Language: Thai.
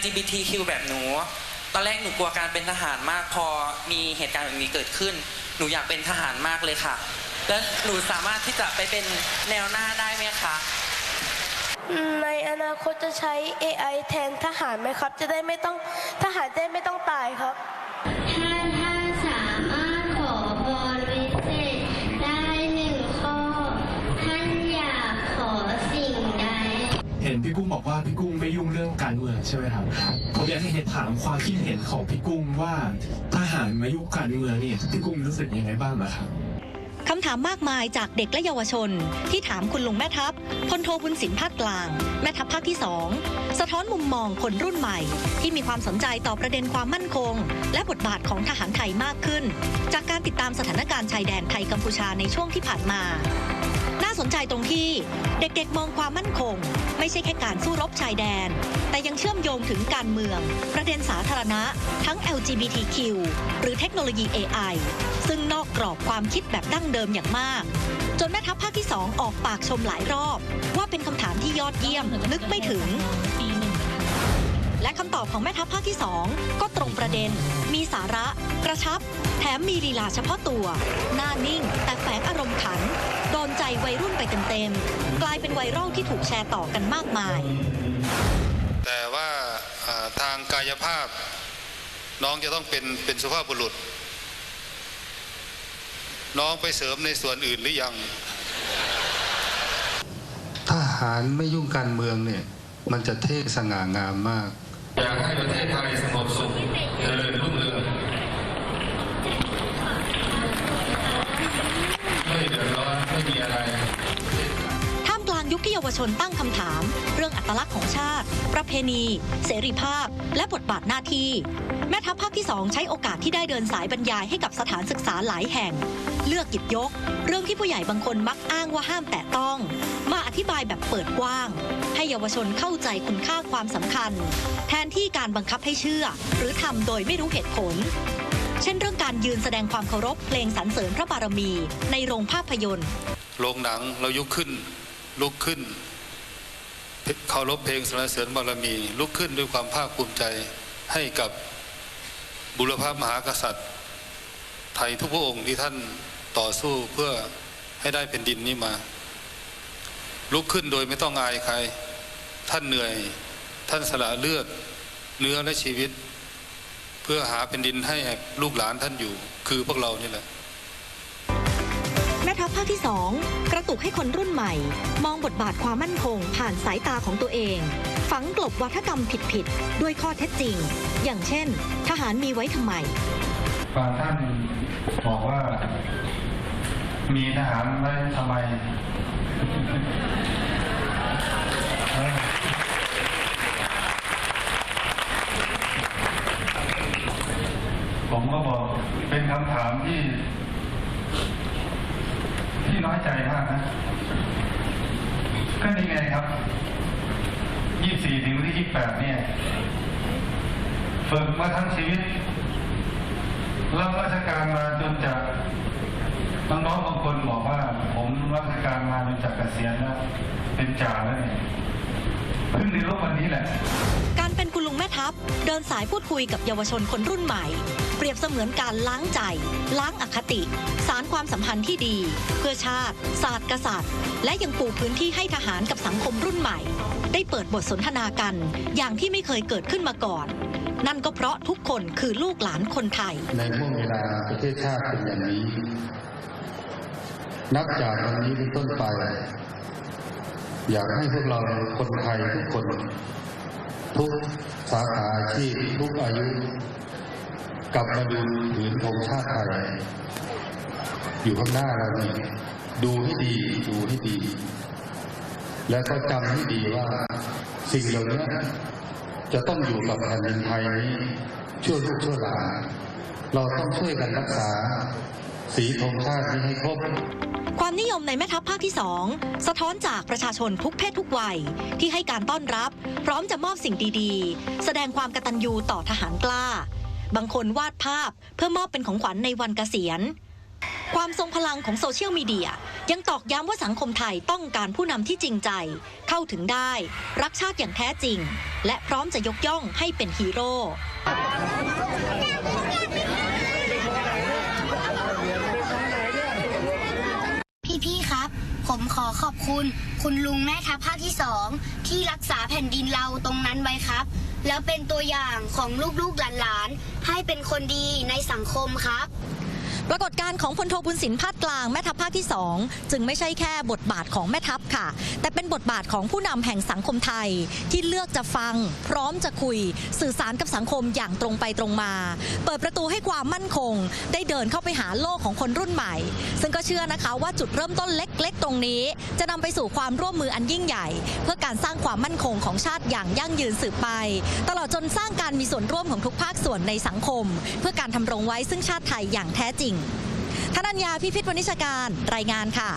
LGBTQ แบบหนู ตอนแรกหนูกลัวการเป็นทหารมากพอมีเหตุการณ์แบบนี้เกิดขึ้น หนูอยากเป็นทหารมากเลยค่ะ แล้วหนูสามารถที่จะไปเป็นแนวหน้าได้ไหมคะในอนาคตจะใช้ AI แทนทหารไหมครับ จะได้ไม่ต้องทหารจะได้ไม่ต้องตายครับ ห็นพี่กุ้งบอกว่าพี่กุ้งไม่ยุ่งเรื่องการเมืองใช่ไหมครับผมอยากให้เห็นถามความคิดเห็นของพี่กุ้งว่าทหารมายุ่งการเมืองนี่พี่กุ้งรู้สึกยังไงบ้างนะครับคำถามมากมายจากเด็กและเยาวชน ที่ถามคุณลุงแม่ทัพพลโทบุญสินภาคกลาง แม่ทัพภาคที่2สะท้อนมุมมองคนรุ่นใหม่ ที่มีความสนใจต่อประเด็นความมั่นคง และบทบาทของทหารไทยมากขึ้น จากการติดตามสถานการณ์ชายแดนไทยกัมพูชาในช่วงที่ผ่านมา สนใจตรงที่เด็กๆมองความมั่นคง ไม่ใช่แค่การสู้รบชายแดน แต่ยังเชื่อมโยงถึงการเมือง ประเด็นสาธารณะ ทั้ง LGBTQ หรือเทคโนโลยี AI ซึ่งนอกกรอบความคิดแบบดั้งเดิมอย่างมาก จนแม่ทัพภาคที่ 2 ออกปากชมหลายรอบ ว่าเป็นคำถามที่ยอดเยี่ยมนึกไม่ถึง และคำตอบของแม่ทัพภาคที่ 2 ก็ตรงประเด็น มีสาระ กระชับ แถมมีลีลาเฉพาะตัว หน้านิ่ง แต่แฝงอารมณ์ขัน โดนใจวัยรุ่นไปเต็มๆ กลายเป็นไวรัลที่ถูกแชร์ต่อกันมากมาย แต่ว่าอ่าทางกายภาพน้องจะต้องเป็นเป็นสุภาพบุรุษ น้องไปเสริมในส่วนอื่นหรือยังทหารไม่ยุ่งการเมืองเนี่ย มันจะเท่สง่างามมาก อยากให้ประเทศไทยสงบสุขเจริญรุ่งเรืองไม่เดือดร้อนไม่มีอะไร กที่เยาวชนตั้งคำถาม เรื่องอัตลักษณ์ของชาติ ประเพณี เสรีภาพ และบทบาทหน้าที่ แม่ทัพภาคที่ 2 ใช้โอกาสที่ได้เดินสายบรรยายให้กับสถานศึกษาหลายแห่ง เลือกหยิบยก เรื่องที่ผู้ใหญ่บางคนมักอ้างว่าห้ามแตะต้อง มาอธิบายแบบเปิดกว้าง ให้เยาวชนเข้าใจคุณค่าความสำคัญ แทนที่การบังคับให้เชื่อ หรือทำโดยไม่รู้เหตุผลเช่นเรื่องการยืนแสดงความเคารพเพลงสรรเสริญพระบารมีในโรงภาพยนตร์ โรงหนังเรายุกขึ้น ลุกขึ้นเคารพเพลงสรรเสริญบารมี ลุกขึ้นด้วยความภาคภูมิใจให้กับบุรพมหากษัตริย์ ไทยทุกพระองค์ที่ท่านต่อสู้เพื่อให้ได้แผ่นดินนี้มา ลุกขึ้นโดยไม่ต้องอายใคร ท่านเหนื่อย ท่านสละเลือด เนื้อและชีวิต เพื่อหาแผ่นดินให้ลูกหลานท่านอยู่ คือพวกเรานี่แหละ แม่ทัพภาคที่ 2 กระตุกให้คนรุ่นใหม่ มองบทบาทความมั่นคง ผ่านสายตาของตัวเอง ฝังกลบวัฒกรรมผิดๆ ด้วยข้อเท็จจริง อย่างเช่น ทหารมีไว้ทำไม บางท่านบอกว่า มีทหารไว้ทำไมผมก็บอกเป็นคำถามที่ ที่น้อยใจมากนะก็นี่ไงครับ24ถึงวันที่28เนี่ยฝึกมาทั้งชีวิตรับราชการมาจนจากน้องๆบางคนบอกว่า ผมรับราชการมาจนจากเกษียณแล้วเป็นจ่าแล้วเนี่ย เพิ่งได้รู้วันนี้แหละ การเป็นคุณลุงแม่ทัพ เดินสายพูดคุยกับเยาวชนคนรุ่นใหม่ เปรียบเสมือนการล้างใจ ล้างอคติ สารความสัมพันธ์ที่ดี เพื่อชาติ ศาสตร์กษัตริย์ และยังปูพื้นที่ให้ทหารกับสังคมรุ่นใหม่ ได้เปิดบทสนทนากัน อย่างที่ไม่เคยเกิดขึ้นมาก่อน นั่นก็เพราะทุกคนคือลูกหลานคนไทย ในเมื่อเวลาประเทศชาติเป็นอย่างนี้ นับจากวันนี้เป็นต้นไป อยากให้พวกเราคนไทยทุกคน ทุกสาขาอาชีพทุกอายุ กลับมาดูผืนธงชาติไทย อยู่ข้างหน้าเรานี่ดูให้ดีดูให้ดี และก็จำให้ดีว่าสิ่งเหล่านี้จะต้องอยู่กับแผ่นดินไทยนี้ช่วลูกช่วหลานเราต้องช่วยกันรักษา สีธงชาตินี้ให้ครบ ความนิยมในแม่ทัพภาคที่ 2 สะท้อนจากประชาชนทุกเพศทุกวัย ที่ให้การต้อนรับ พร้อมจะมอบสิ่งดีๆ แสดงความกตัญญูต่อทหารกล้า บางคนวาดภาพเพื่อมอบเป็นของขวัญในวันเกษียณ ความความทรงพลังของโซเชียลมีเดีย ยังตอกย้ำว่าสังคมไทยต้องการผู้นำที่จริงใจ เข้าถึงได้ รักชาติอย่างแท้จริง และพร้อมจะยกย่องให้เป็นฮีโร่ พี่ๆ ครับ ผม ขอขอบคุณ คุณลุงแม่ทัพภาคที่สองที่รักษาแผ่นดินเราตรงนั้นไว้ครับ แล้วเป็นตัวอย่างของลูกๆหลานๆให้เป็นคนดีในสังคมครับ ปรากฏการณ์ของพลโทบุญสินพาดกลางแม่ทัพภาคที่ 2 จึงไม่ใช่แค่บทบาทของแม่ทัพค่ะ แต่เป็นบทบาทของผู้นำแห่งสังคมไทย ที่เลือกจะฟัง พร้อมจะคุย สื่อสารกับสังคมอย่างตรงไปตรงมา เปิดประตูให้ความมั่นคง ได้เดินเข้าไปหาโลกของคนรุ่นใหม่ ซึ่งก็เชื่อนะคะว่าจุดเริ่มต้นเล็กๆ ตรงนี้ จะนำไปสู่ความร่วมมืออันยิ่งใหญ่ เพื่อการสร้างความมั่นคงของชาติอย่างยั่งยืนสืบไป ตลอดจนสร้างการมีส่วนร่วมของทุกภาคส่วนในสังคม เพื่อการทำรงไว้ซึ่งชาติไทยอย่างแท้จริงธนัญญาพิพิธวณิชการรายงานค่ะ